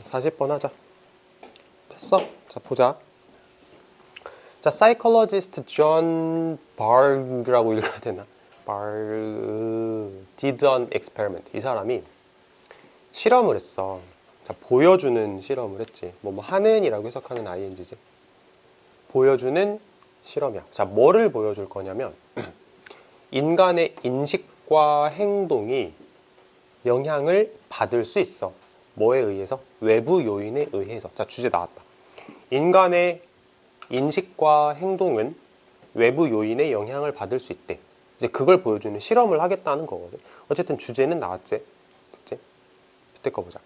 40번 하자. 됐어? 자, 보자. 자, psychologist John Barg라고 읽어야 되나? Barg did an experiment. 이 사람이 실험을 했어. 자, 보여주는 실험을 했지. 뭐, 뭐 하는이라고 해석하는 ing지. 보여주는 실험이야. 자, 뭐를 보여줄 거냐면 인간의 인식과 행동이 영향을 받을 수 있어. 뭐에 의해서? 외부 요인에 의해서. 자, 주제 나왔다. 인간의 인식과 행동은 외부 요인의 영향을 받을 수 있대. 이제 그걸 보여주는 실험을 하겠다는 거거든. 어쨌든 주제는 나왔지. 됐지? 그때 거 보자.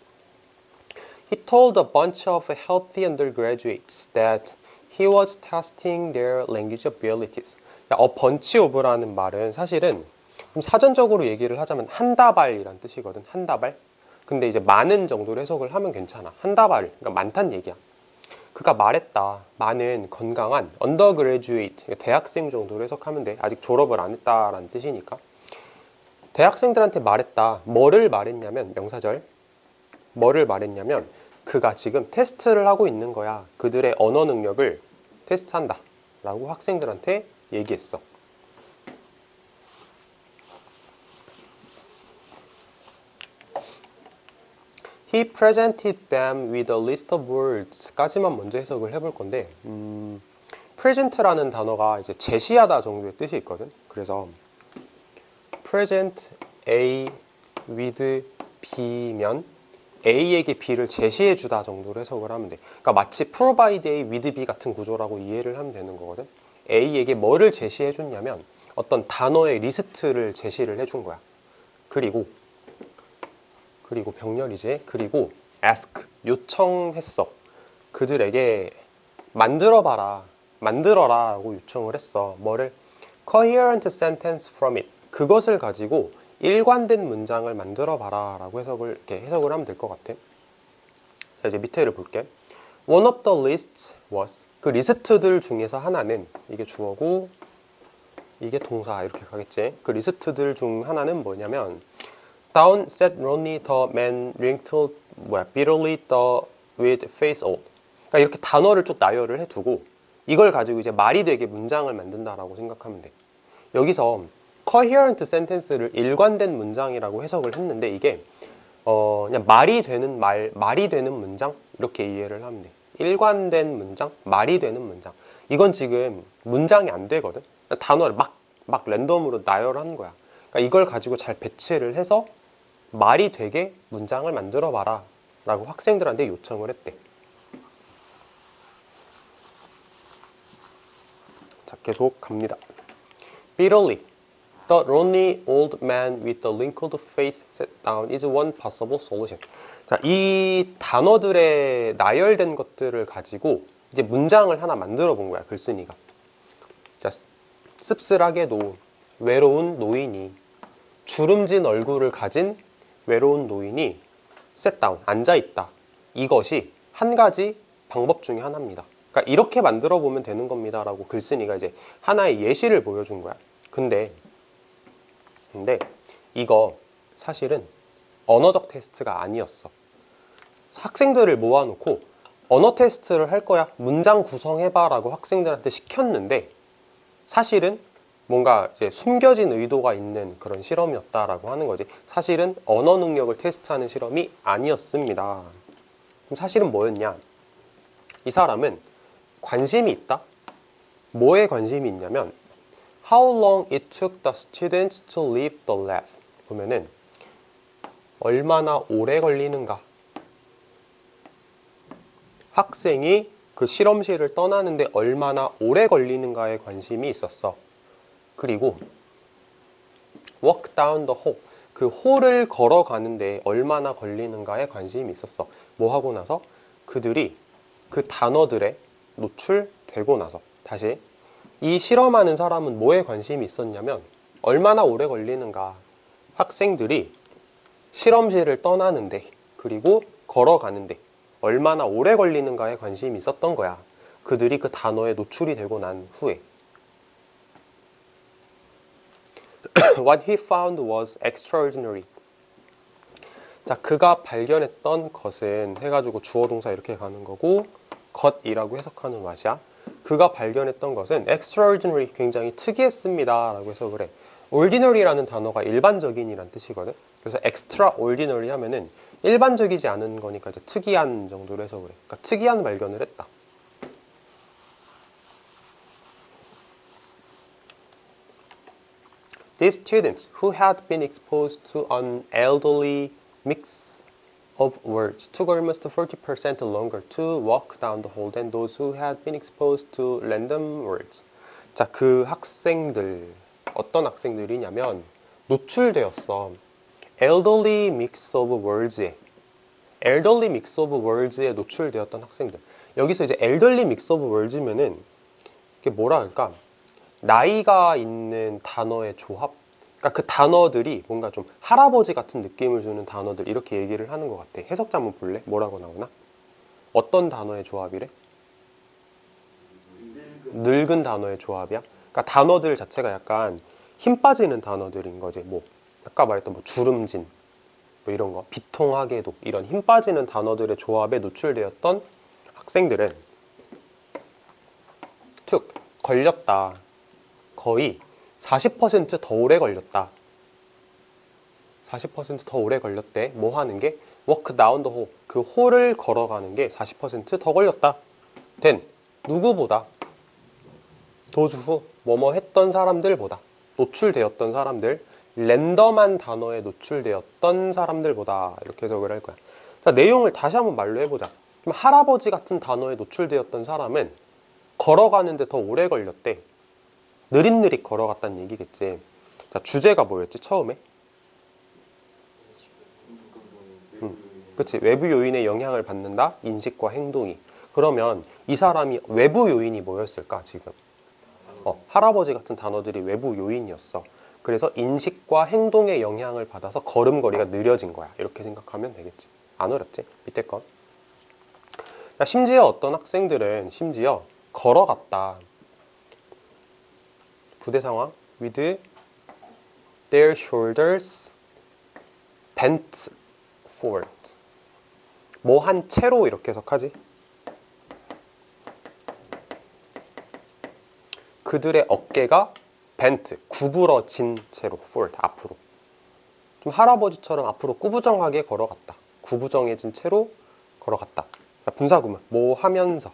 He told a bunch of healthy undergraduates that he was testing their language abilities. 야, a bunch of라는 말은 사실은 좀 사전적으로 얘기를 하자면 한 다발이란 뜻이거든. 한 다발. 근데 이제 많은 정도로 해석을 하면 괜찮아. 한 다발. 그러니까 많다는 얘기야. 그가 말했다. 많은 건강한 undergraduate, 그러니까 대학생 정도로 해석하면 돼. 아직 졸업을 안 했다라는 뜻이니까. 대학생들한테 말했다. 뭐를 말했냐면 명사절. 뭐를 말했냐면 그가 지금 테스트를 하고 있는 거야. 그들의 언어 능력을 테스트한다. 라고 학생들한테 얘기했어. He presented them with a list of words까지만 먼저 해석을 해볼 건데, 음, present라는 단어가 이제 제시하다 정도의 뜻이 있거든. 그래서 present A with B면 A에게 B를 제시해 주다 정도로 해석을 하면 돼. 그러니까 마치 provide A with B 같은 구조라고 이해를 하면 되는 거거든. A에게 뭐를 제시해 줬냐면 어떤 단어의 리스트를 제시를 해준 거야. 그리고 그리고 병렬 이제 그리고 ask 요청했어. 그들에게 만들어 봐라. 만들어라 라고 요청을 했어. 뭐를 coherent sentence from it. 그것을 가지고 일관된 문장을 만들어 봐라 라고 해석을 이렇게 해석을 하면 될 것 같아. 자, 이제 밑에를 볼게. One of the lists was 그 리스트들 중에서 하나는 이게 주어고 이게 동사 이렇게 가겠지. 그 리스트들 중 하나는 뭐냐면 Said Ronnie the man wrinkled 뭐야 bitterly the with face old. 그러니까 이렇게 단어를 쭉 나열을 해두고 이걸 가지고 이제 말이 되게 문장을 만든다라고 생각하면 돼. 여기서 coherent sentence를 일관된 문장이라고 해석을 했는데 이게 어 그냥 말이 되는 말, 말이 되는 문장 이렇게 이해를 하면 돼. 일관된 문장, 말이 되는 문장. 이건 지금 문장이 안 되거든. 단어를 막, 막 랜덤으로 나열한 거야. 그러니까 이걸 가지고 잘 배치를 해서 말이 되게 문장을 만들어 봐라. 라고 학생들한테 요청을 했대. 자, 계속 갑니다. Bitterly, the lonely old man with the wrinkled face sat down is one possible solution. 자, 이 단어들의 나열된 것들을 가지고 이제 문장을 하나 만들어 본 거야, 글쓴이가. 자, 씁쓸하게도 외로운 노인이 주름진 얼굴을 가진 외로운 노인이 sit down, 앉아 있다. 이것이 한 가지 방법 중에 하나입니다. 그러니까 이렇게 만들어 보면 되는 겁니다 라고 글쓴이가 이제 하나의 예시를 보여준 거야. 근데 근데 이거 사실은 언어적 테스트가 아니었어. 학생들을 모아놓고 언어 테스트를 할 거야. 문장 구성해봐 라고 학생들한테 시켰는데 사실은 뭔가 이제 숨겨진 의도가 있는 그런 실험이었다라고 하는 거지. 사실은 언어 능력을 테스트하는 실험이 아니었습니다. 그럼 사실은 뭐였냐? 이 사람은 관심이 있다. 뭐에 관심이 있냐면 How long it took the students to leave the lab. 보면은 얼마나 오래 걸리는가. 학생이 그 실험실을 떠나는데 얼마나 오래 걸리는가에 관심이 있었어. 그리고 walk down the hall. 그 홀을 걸어가는데 얼마나 걸리는가에 관심이 있었어. 뭐 하고 나서 그들이 그 단어들에 노출되고 나서 다시 이 실험하는 사람은 뭐에 관심이 있었냐면 얼마나 오래 걸리는가 학생들이 실험실을 떠나는데 그리고 걸어가는데 얼마나 오래 걸리는가에 관심이 있었던 거야. 그들이 그 단어에 노출이 되고 난 후에 What he found was extraordinary. 자, 그가 발견했던 것은 해가지고 주어 동사 이렇게 가는 거고 것이라고 해석하는 맛이야. 그가 발견했던 것은 extraordinary 굉장히 특이했습니다 라고 해석을 해. ordinary라는 단어가 일반적인이란 뜻이거든. 그래서 extraordinary 하면은 일반적이지 않은 거니까 이제 특이한 정도로 해석을 해. 그러니까 특이한 발견을 했다. These students who had been exposed to an elderly mix of words took almost 40% longer to walk down the hall than those who had been exposed to random words. 자, 그 학생들 어떤 학생들이냐면 노출되었어. elderly mix of words에 elderly mix of words에 노출되었던 학생들. 여기서 이제 elderly mix of words면은 이게 뭐라 할까? 나이가 있는 단어의 조합. 그러니까 그 단어들이 뭔가 좀 할아버지 같은 느낌을 주는 단어들 이렇게 얘기를 하는 것 같아. 해석자 한번 볼래? 뭐라고 나오나? 어떤 단어의 조합이래? 늙은 단어의 조합이야. 그러니까 단어들 자체가 약간 힘 빠지는 단어들인 거지. 뭐 아까 말했던 뭐 주름진 뭐 이런 거, 비통하게도 이런 힘 빠지는 단어들의 조합에 노출되었던 학생들은 툭 걸렸다. 거의 40%더 오래 걸렸다. 40%더 오래 걸렸대. 뭐 하는 게? walk down the hall. 그 홀을 걸어가는 게 40%더 걸렸다. 된 누구보다 도주 뭐뭐 했던 사람들보다 노출되었던 사람들 랜덤한 단어에 노출되었던 사람들보다 이렇게 해석을 할 거야. 자 내용을 다시 한번 말로 해보자. 할아버지 같은 단어에 노출되었던 사람은 걸어가는데 더 오래 걸렸대. 느릿느릿 걸어갔다는 얘기겠지. 자 주제가 뭐였지 처음에? 그치 외부 요인의 영향을 받는다 인식과 행동이. 그러면 이 사람이 외부 요인이 뭐였을까 지금? 어, 할아버지 같은 단어들이 외부 요인이었어. 그래서 인식과 행동의 영향을 받아서 걸음걸이가 느려진 거야. 이렇게 생각하면 되겠지. 안 어렵지? 밑에 건. 자, 심지어 어떤 학생들은 심지어 걸어갔다. 부대 상황. with their shoulders bent forward. 뭐 한 채로 이렇게 해석하지? 그들의 어깨가 벤트, 구부러진 채로 forward, 앞으로. 좀 할아버지처럼 앞으로 꾸부정하게 걸어갔다. 구부정해진 채로 걸어갔다. 자, 분사구문, 뭐 하면서.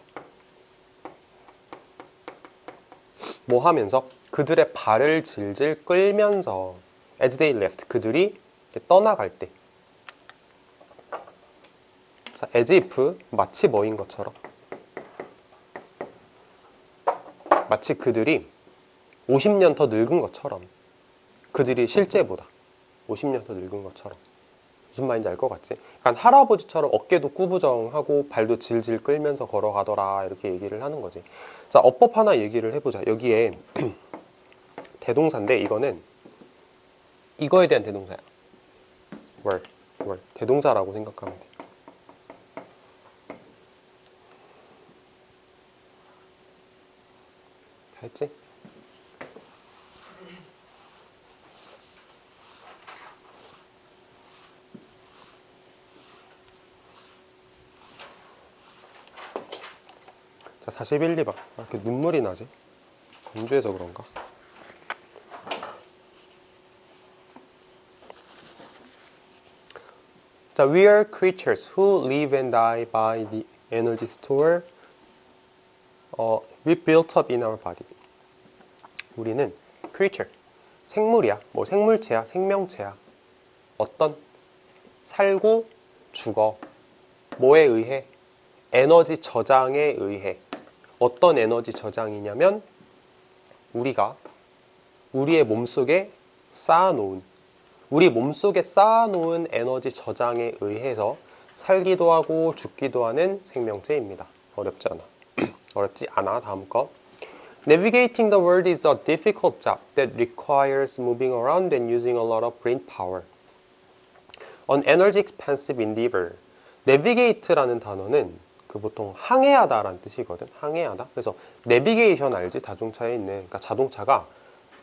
뭐 하면서 그들의 발을 질질 끌면서 as they left 그들이 떠나갈 때 자, as if 마치 뭐인 것처럼 마치 그들이 50년 더 늙은 것처럼 그들이 실제보다 50년 더 늙은 것처럼 무슨 말인지 알 것 같지? 약간 할아버지처럼 어깨도 꾸부정하고 발도 질질 끌면서 걸어가더라 이렇게 얘기를 하는 거지. 자 어법 하나 얘기를 해보자. 여기에 대동사인데 이거는 이거에 대한 대동사야. 월, 월 대동사라고 생각하면 돼. 다 했지? 자, 41, 2번. 아, 이렇게 눈물이 나지? 건조해서 그런가? 자, we are creatures who live and die by the energy store 어, we built up in our body. 우리는 creature, 생물이야. 뭐 생물체야, 생명체야. 어떤 살고 죽어. 뭐에 의해? 에너지 저장에 의해. 어떤 에너지 저장이냐면 우리가 우리의 몸속에 쌓아놓은 우리 몸속에 쌓아놓은 에너지 저장에 의해서 살기도 하고 죽기도 하는 생명체입니다. 어렵지 않아. 어렵지 않아. 다음 거. Navigating the world is a difficult job that requires moving around and using a lot of brain power. An energy expensive endeavor. Navigate라는 단어는 그 보통 항해하다라는 뜻이거든. 항해하다. 그래서 내비게이션 알지? 자동차에 있는 그러니까 자동차가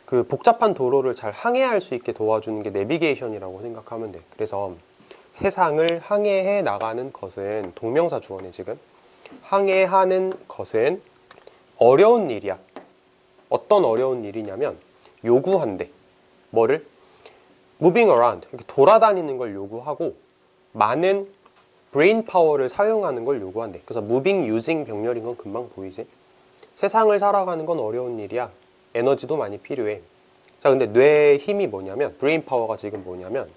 그 복잡한 도로를 잘 항해할 수 있게 도와주는 게 내비게이션이라고 생각하면 돼. 그래서 세상을 항해해 나가는 것은 동명사 주어네 지금 항해하는 것은 어려운 일이야. 어떤 어려운 일이냐면 요구한대. 뭐를? moving around. 이렇게 돌아다니는 걸 요구하고 많은 브레인 파워를 사용하는 걸 요구한대. 그래서 moving using 병렬인 건 금방 보이지? 세상을 살아가는 건 어려운 일이야. 에너지도 많이 필요해. 자, 근데 뇌의 힘이 뭐냐면 브레인 파워가 지금 뭐냐면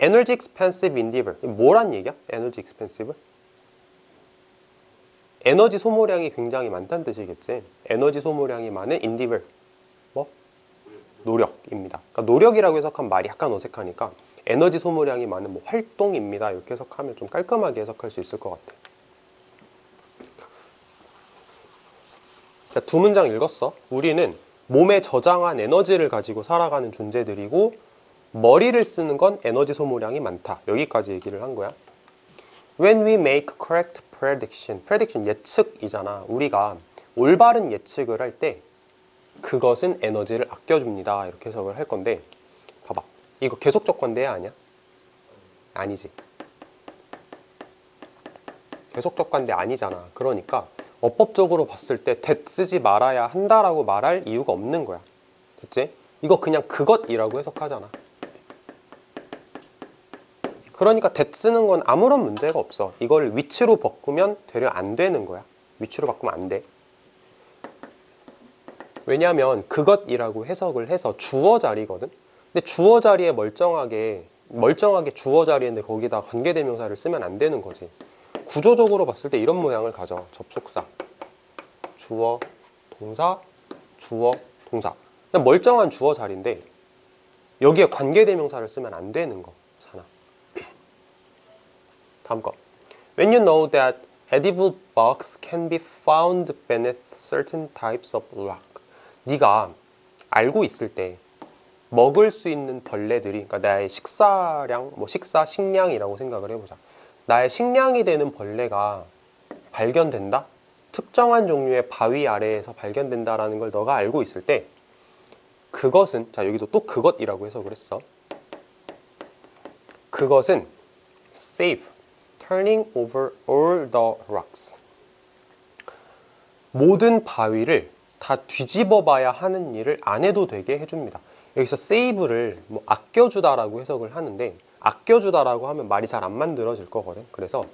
energy expensive endeavor. 뭐란 얘기야? energy expensive? 에너지 소모량이 굉장히 많다는 뜻이겠지. 에너지 소모량이 많은 endeavor. 뭐? 노력입니다. 그러니까 노력이라고 해석하면 말이 약간 어색하니까 에너지 소모량이 많은 뭐 활동입니다. 이렇게 해석하면 좀 깔끔하게 해석할 수 있을 것 같아. 자, 두 문장 읽었어. 우리는 몸에 저장한 에너지를 가지고 살아가는 존재들이고 머리를 쓰는 건 에너지 소모량이 많다. 여기까지 얘기를 한 거야. When we make correct prediction, prediction 예측이잖아. 우리가 올바른 예측을 할 때 그것은 에너지를 아껴줍니다. 이렇게 해석을 할 건데 봐봐. 이거 계속 조건대야 아니야? 아니지. 계속 조건대 아니잖아. 그러니까 어법적으로 봤을 때 that 쓰지 말아야 한다라고 말할 이유가 없는 거야. 됐지? 이거 그냥 그것이라고 해석하잖아. 그러니까 that 쓰는 건 아무런 문제가 없어. 이걸 위치로 바꾸면 되려 안 되는 거야. 위치로 바꾸면 안 돼. 왜냐하면 그것이라고 해석을 해서 주어 자리거든. 근데 주어 자리에 멀쩡하게 멀쩡하게 주어 자리인데 거기다 관계대명사를 쓰면 안 되는 거지. 구조적으로 봤을 때 이런 모양을 가져. 접속사, 주어, 동사, 주어, 동사. 그냥 멀쩡한 주어 자리인데 여기에 관계대명사를 쓰면 안 되는 거잖아. 다음 거. When you know that edible bugs can be found beneath certain types of rock. 네가 알고 있을 때 먹을 수 있는 벌레들이 그러니까 나의 식사량, 뭐 식사 식량이라고 생각을 해보자. 나의 식량이 되는 벌레가 발견된다? 특정한 종류의 바위 아래에서 발견된다라는 걸 너가 알고 있을 때 그것은 자 여기도 또 그것이라고 해석을 했어. 그것은 save, turning over all the rocks. 모든 바위를 다 뒤집어 봐야 하는 일을 안 해도 되게 해줍니다. 여기서 save를 뭐 아껴주다라고 해석을 하는데 아껴주다라고 하면 말이 잘 안 만들어질 거거든. 그래서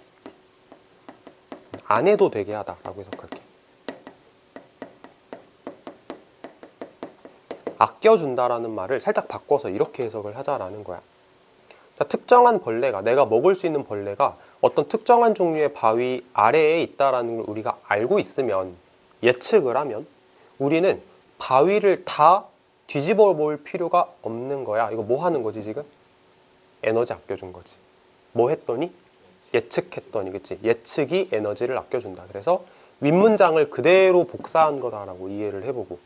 안 해도 되게 하다라고 해석할게. 아껴준다라는 말을 살짝 바꿔서 이렇게 해석을 하자라는 거야. 자, 특정한 벌레가 내가 먹을 수 있는 벌레가 어떤 특정한 종류의 바위 아래에 있다라는 걸 우리가 알고 있으면 예측을 하면 우리는 바위를 다 뒤집어 볼 필요가 없는 거야. 이거 뭐 하는 거지 지금? 에너지 아껴준 거지. 뭐 했더니? 예측했더니 그치? 예측이 에너지를 아껴준다. 그래서 윗문장을 그대로 복사한 거다라고 이해를 해보고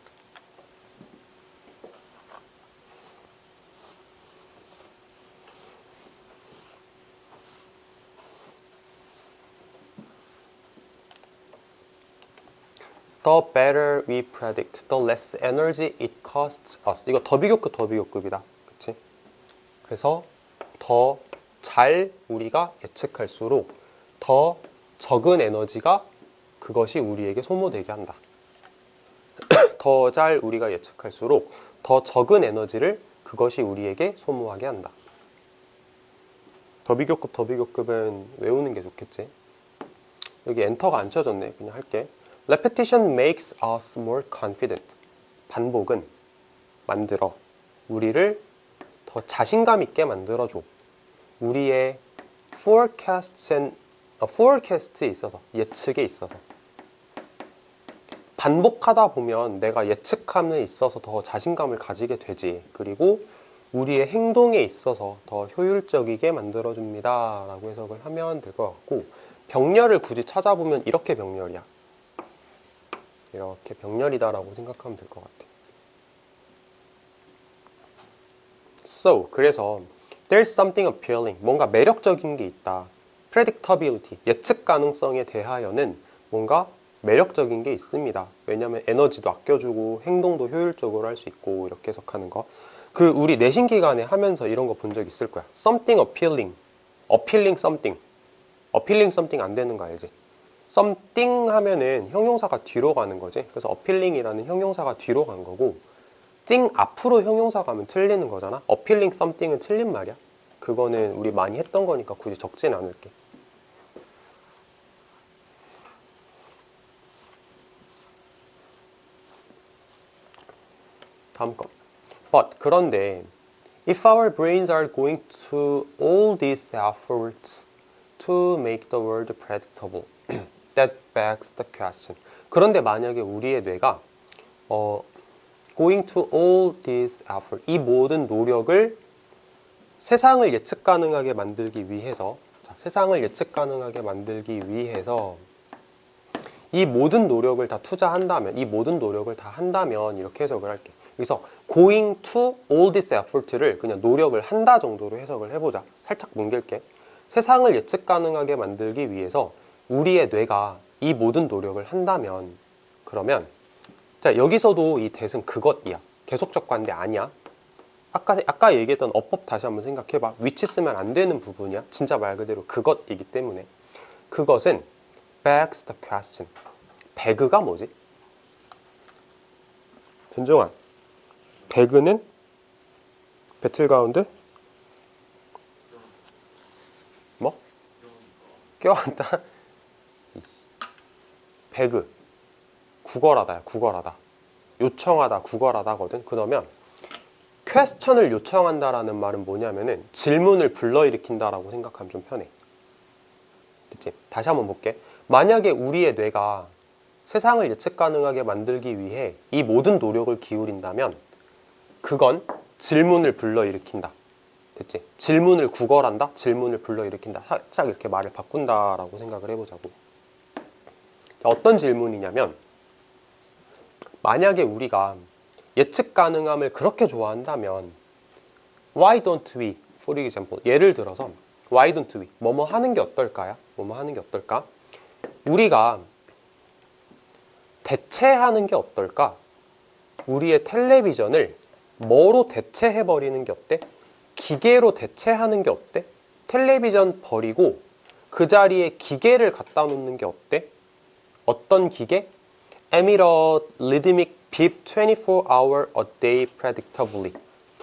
The better we predict, the less energy it costs us. 이거 더 비교급 더 비교급이다. 그치? 그래서 더 잘 우리가 예측할수록 더 적은 에너지가 그것이 우리에게 소모되게 한다. 더 잘 우리가 예측할수록 더 적은 에너지를 그것이 우리에게 소모하게 한다. 더 비교급 더 비교급은 외우는 게 좋겠지. 여기 엔터가 안 쳐졌네. 그냥 할게. Repetition makes us more confident. 반복은 만들어 우리를 더 자신감 있게 만들어줘. 우리의 forecasts and 어, forecast에 있어서 예측에 있어서 반복하다 보면 내가 예측함에 있어서 더 자신감을 가지게 되지. 그리고 우리의 행동에 있어서 더 효율적이게 만들어줍니다. 라고 해석을 하면 될 것 같고 병렬을 굳이 찾아보면 이렇게 병렬이야. 이렇게 병렬이다 라고 생각하면 될 것 같아. So, 그래서 there's something appealing. 뭔가 매력적인 게 있다. predictability. 예측 가능성에 대하여는 뭔가 매력적인 게 있습니다. 왜냐하면 에너지도 아껴주고 행동도 효율적으로 할 수 있고 이렇게 해석하는 거. 그 우리 내신 기간에 하면서 이런 거 본 적 있을 거야. something appealing. appealing something. appealing something 안 되는 거 알지? something 하면은 형용사가 뒤로 가는 거지. 그래서 appealing이라는 형용사가 뒤로 간 거고 thing 앞으로 형용사 가면 틀리는 거잖아. appealing something은 틀린 말이야. 그거는 우리 많이 했던 거니까 굳이 적진 않을게. 다음 거. But 그런데 if our brains are going to all these efforts to make the world predictable, that begs the question. 그런데 만약에 우리의 뇌가 어, going to all these efforts 이 모든 노력을 세상을 예측 가능하게 만들기 위해서 자, 세상을 예측 가능하게 만들기 위해서 이 모든 노력을 다 투자한다면 이 모든 노력을 다 한다면 이렇게 해석을 할게. 그래서 going to all this effort를 그냥 노력을 한다 정도로 해석을 해보자. 살짝 뭉갤게. 세상을 예측 가능하게 만들기 위해서 우리의 뇌가 이 모든 노력을 한다면 그러면 자 여기서도 이 대은 그것이야. 계속적 관대 아니야. 아까 아까 얘기했던 어법 다시 한번 생각해봐. 위치 쓰면 안 되는 부분이야. 진짜 말 그대로 그것이기 때문에 그것은 begs the question. 배그가 뭐지? 변종환. 배그는 배틀그라운드? 뭐? 껴안다. 배그. 구걸하다야. 구걸하다. 요청하다. 구걸하다거든. 그러면 퀘스천을 요청한다라는 말은 뭐냐면은 질문을 불러일으킨다라고 생각하면 좀 편해. 됐지? 다시 한번 볼게. 만약에 우리의 뇌가 세상을 예측 가능하게 만들기 위해 이 모든 노력을 기울인다면 그건 질문을 불러일으킨다. 됐지? 질문을 구걸한다? 질문을 불러일으킨다. 살짝 이렇게 말을 바꾼다라고 생각을 해보자고. 자, 어떤 질문이냐면 만약에 우리가 예측 가능함을 그렇게 좋아한다면 Why don't we, for example, 예를 들어서 Why don't we, 뭐뭐 하는 게 어떨까요? 뭐뭐 하는 게 어떨까? 우리가 대체하는 게 어떨까? 우리의 텔레비전을 뭐로 대체해버리는 게 어때? 기계로 대체하는 게 어때? 텔레비전 버리고 그 자리에 기계를 갖다 놓는 게 어때? 어떤 기계? Emitter Rhythmic Beep 24 Hour a Day Predictably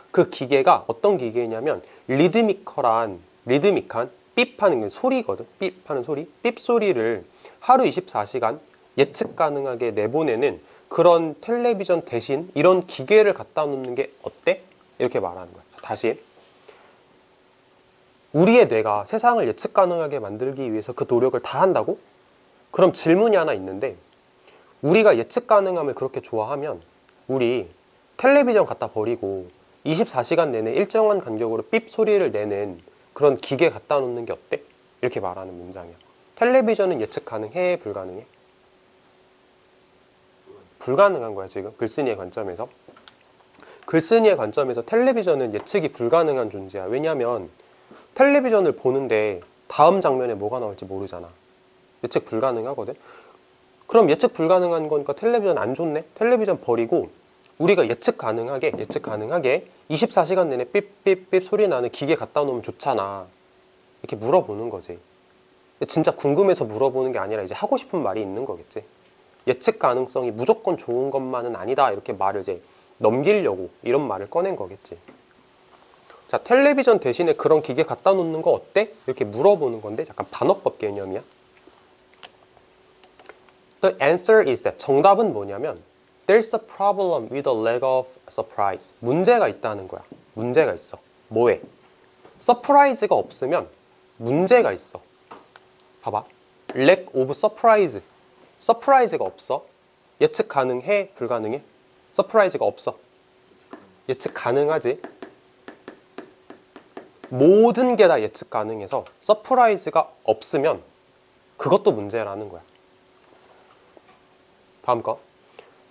그 기계가 어떤 기계냐면 리드미컬한 리드미컬한 삐하는 게 소리거든 삐하는 소리 삐 소리를 하루 24시간 예측 가능하게 내보내는 그런 텔레비전 대신 이런 기계를 갖다 놓는 게 어때? 이렇게 말하는 거야 다시 우리의 뇌가 세상을 예측 가능하게 만들기 위해서 그 노력을 다 한다고? 그럼 질문이 하나 있는데 우리가 예측 가능함을 그렇게 좋아하면 우리 텔레비전 갖다 버리고 24시간 내내 일정한 간격으로 삐 소리를 내는 그런 기계 갖다 놓는 게 어때? 이렇게 말하는 문장이야. 텔레비전은 예측 가능해? 불가능해? 불가능한 거야 지금 글쓴이의 관점에서. 글쓴이의 관점에서 텔레비전은 예측이 불가능한 존재야. 왜냐하면 텔레비전을 보는데 다음 장면에 뭐가 나올지 모르잖아. 예측 불가능하거든. 그럼 예측 불가능한 거니까 텔레비전 안 좋네? 텔레비전 버리고 우리가 예측 가능하게 예측 가능하게 24시간 내내 삐삐삐 소리 나는 기계 갖다 놓으면 좋잖아. 이렇게 물어보는 거지. 진짜 궁금해서 물어보는 게 아니라 이제 하고 싶은 말이 있는 거겠지. 예측 가능성이 무조건 좋은 것만은 아니다. 이렇게 말을 이제 넘기려고 이런 말을 꺼낸 거겠지. 자, 텔레비전 대신에 그런 기계 갖다 놓는 거 어때? 이렇게 물어보는 건데 약간 반어법 개념이야. The answer is that 정답은 뭐냐면 There's a problem with a lack of surprise. 문제가 있다는 거야. 문제가 있어. 뭐에? 서프라이즈가 없으면 문제가 있어. 봐봐. lack of surprise. 서프라이즈가 없어. 예측 가능해? 불가능해? 서프라이즈가 없어. 예측 가능하지? 모든 게 다 예측 가능해서 서프라이즈가 없으면 그것도 문제라는 거야. 다음 거.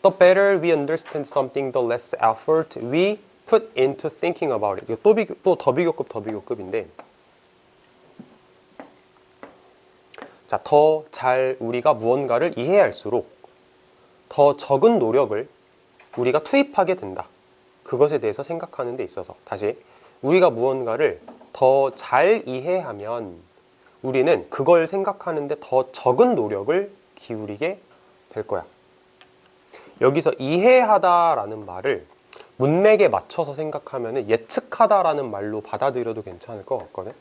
The better we understand something, the less effort we put into thinking about it. 또, 비교, 또 더 비교급, 더 비교급인데. 자, 더 잘 우리가 무언가를 이해할수록 더 적은 노력을 우리가 투입하게 된다. 그것에 대해서 생각하는 데 있어서 다시 우리가 무언가를 더 잘 이해하면 우리는 그걸 생각하는데 더 적은 노력을 기울이게 될 거야. 여기서 이해하다라는 말을 문맥에 맞춰서 생각하면 예측하다라는 말로 받아들여도 괜찮을 것 같거든.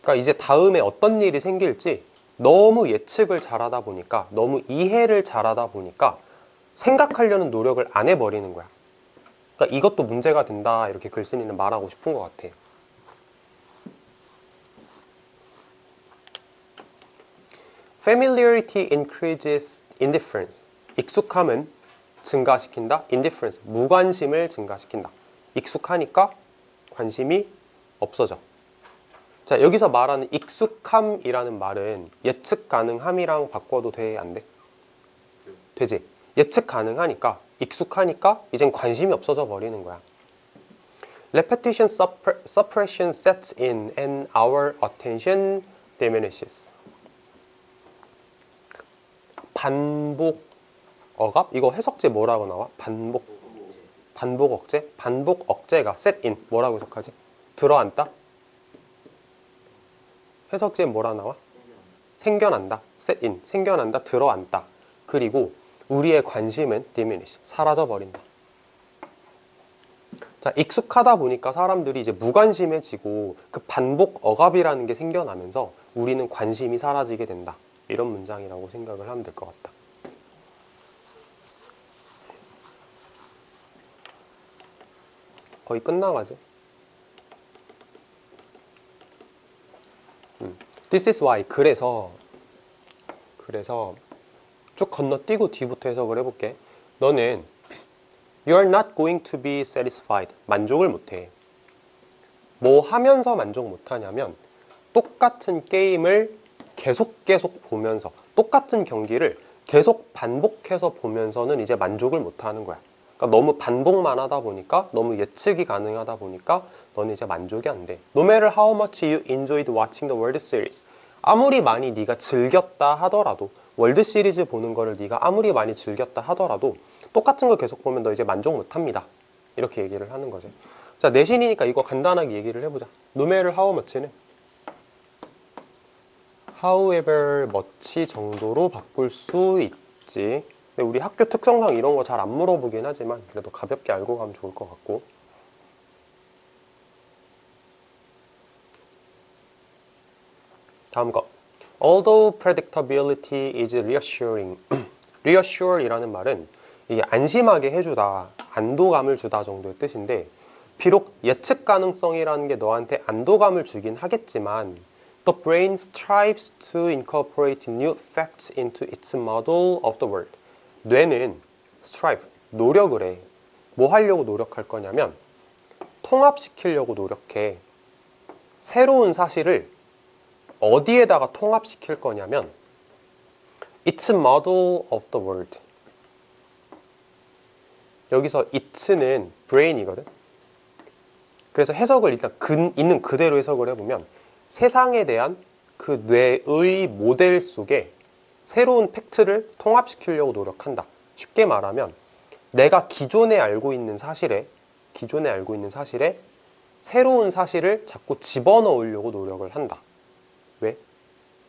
그러니까 이제 다음에 어떤 일이 생길지 너무 예측을 잘하다 보니까 너무 이해를 잘하다 보니까 생각하려는 노력을 안 해버리는 거야. 그러니까 이것도 문제가 된다 이렇게 글쓴이는 말하고 싶은 것 같아. Familiarity increases indifference. 익숙함은 증가시킨다. Indifference. 무관심을 증가시킨다. 익숙하니까 관심이 없어져. 자, 여기서 말하는 익숙함이라는 말은 예측 가능함이랑 바꿔도 돼, 안 돼? 되지. 예측 가능하니까, 익숙하니까 이젠 관심이 없어져 버리는 거야. Repetition suppre- suppression sets in and our attention diminishes. 반복 억압? 이거 해석제 뭐라고 나와? 반복 반복 억제? 반복 억제가 in 뭐라고 해석하지? 들어앉다? 해석제 뭐라 나와? 생겨난다. in 생겨난다. 들어앉다. 그리고 우리의 관심은 diminish 사라져 버린다. 자, 익숙하다 보니까 사람들이 이제 무관심해지고 그 반복 억압이라는 게 생겨나면서 우리는 관심이 사라지게 된다. 이런 문장이라고 생각을 하면 될 것 같다. 거의 끝나가지. 음. This is why. 그래서 그래서 쭉 건너뛰고 뒤부터 해석을 해볼게. 너는 You are not going to be satisfied. 만족을 못해. 뭐 하면서 만족 못하냐면 똑같은 게임을 계속 계속 보면서 똑같은 경기를 계속 반복해서 보면서는 이제 만족을 못하는 거야. 그러니까 너무 반복만 하다 보니까 너무 예측이 가능하다 보니까 너는 이제 만족이 안 돼. No matter how much you enjoyed watching the World Series. 아무리 많이 네가 즐겼다 하더라도 월드 시리즈 보는 거를 네가 아무리 많이 즐겼다 하더라도 똑같은 걸 계속 보면 너 이제 만족 못 합니다. 이렇게 얘기를 하는 거지. 자, 내신이니까 이거 간단하게 얘기를 해보자. No matter how much는 however much 정도로 바꿀 수 있지. 근데 우리 학교 특성상 이런 거 잘 안 물어보긴 하지만 그래도 가볍게 알고 가면 좋을 것 같고. 다음 거. Although predictability is reassuring. reassure이라는 말은 이게 안심하게 해주다, 안도감을 주다 정도의 뜻인데 비록 예측 가능성이라는 게 너한테 안도감을 주긴 하겠지만 The brain strives to incorporate new facts into its model of the world. 뇌는 strive, 노력을 해. 뭐 하려고 노력할 거냐면 통합시키려고 노력해. 새로운 사실을 어디에다가 통합시킬 거냐면 It's model of the world. 여기서 it는 brain이거든. 그래서 해석을 일단 근, 있는 그대로 해석을 해보면 세상에 대한 그 뇌의 모델 속에 새로운 팩트를 통합시키려고 노력한다. 쉽게 말하면 내가 기존에 알고 있는 사실에 기존에 알고 있는 사실에 새로운 사실을 자꾸 집어넣으려고 노력을 한다. 왜?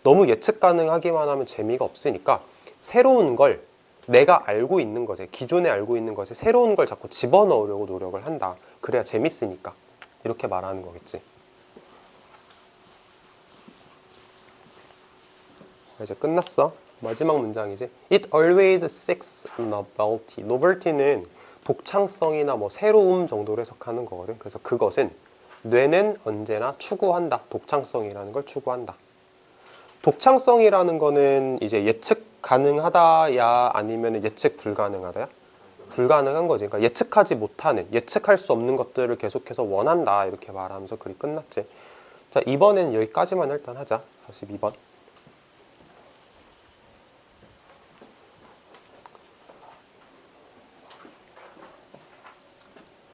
너무 예측 가능하기만 하면 재미가 없으니까 새로운 걸 내가 알고 있는 것에 기존에 알고 있는 것에 새로운 걸 자꾸 집어넣으려고 노력을 한다. 그래야 재밌으니까 이렇게 말하는 거겠지. 이제 끝났어. 마지막 문장이지. It always seeks novelty. novelty는 독창성이나 뭐 새로움 정도로 해석하는 거거든. 그래서 그것은 뇌는 언제나 추구한다. 독창성이라는 걸 추구한다. 독창성이라는 거는 이제 예측 가능하다야 아니면 예측 불가능하다야? 불가능한 거지. 그러니까 예측하지 못하는, 예측할 수 없는 것들을 계속해서 원한다. 이렇게 말하면서 글이 끝났지. 자, 이번엔 여기까지만 일단 하자. 42번.